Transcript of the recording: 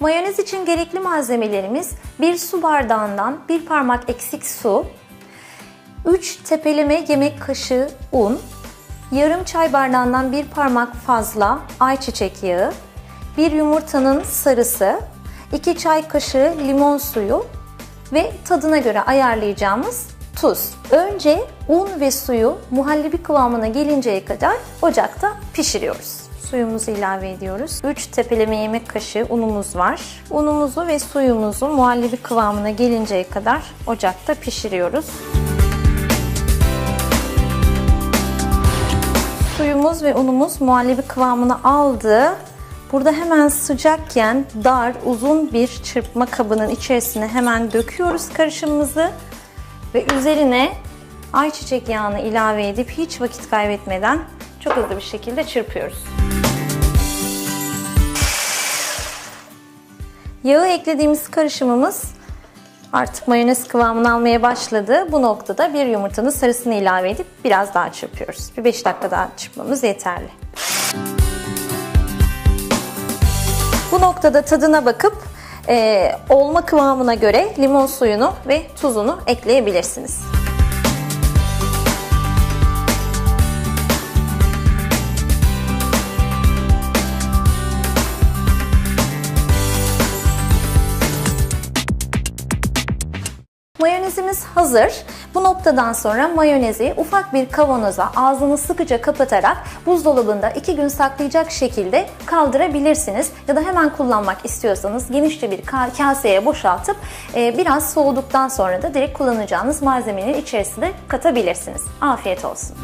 Mayonez için gerekli malzemelerimiz 1 su bardağından 1 parmak eksik su, 3 tepeleme yemek kaşığı un, yarım çay bardağından 1 parmak fazla ayçiçek yağı, 1 yumurtanın sarısı, 2 çay kaşığı limon suyu ve tadına göre ayarlayacağımız tuz. Önce un ve suyu muhallebi kıvamına gelinceye kadar ocakta pişiriyoruz. Suyumuzu ilave ediyoruz. 3 tepeleme yemek kaşığı unumuz var. Unumuzu ve suyumuzu muhallebi kıvamına gelinceye kadar ocakta pişiriyoruz. Suyumuz ve unumuz muhallebi kıvamını aldı. Burada hemen sıcakken dar, uzun bir çırpma kabının içerisine hemen döküyoruz karışımımızı ve üzerine ayçiçek yağını ilave edip hiç vakit kaybetmeden çok hızlı bir şekilde çırpıyoruz. Yağı eklediğimiz karışımımız artık mayonez kıvamını almaya başladı. Bu noktada bir yumurtanın sarısını ilave edip biraz daha çırpıyoruz. Bir 5 dakika daha çırpmamız yeterli. Bu noktada tadına bakıp e, olma kıvamına göre limon suyunu ve tuzunu ekleyebilirsiniz. Mayonezimiz hazır. Bu noktadan sonra mayonezi ufak bir kavanoza ağzını sıkıca kapatarak buzdolabında 2 gün saklayacak şekilde kaldırabilirsiniz. Ya da hemen kullanmak istiyorsanız genişçe bir kaseye boşaltıp e, biraz soğuduktan sonra da direkt kullanacağınız malzemenin içerisine katabilirsiniz. Afiyet olsun.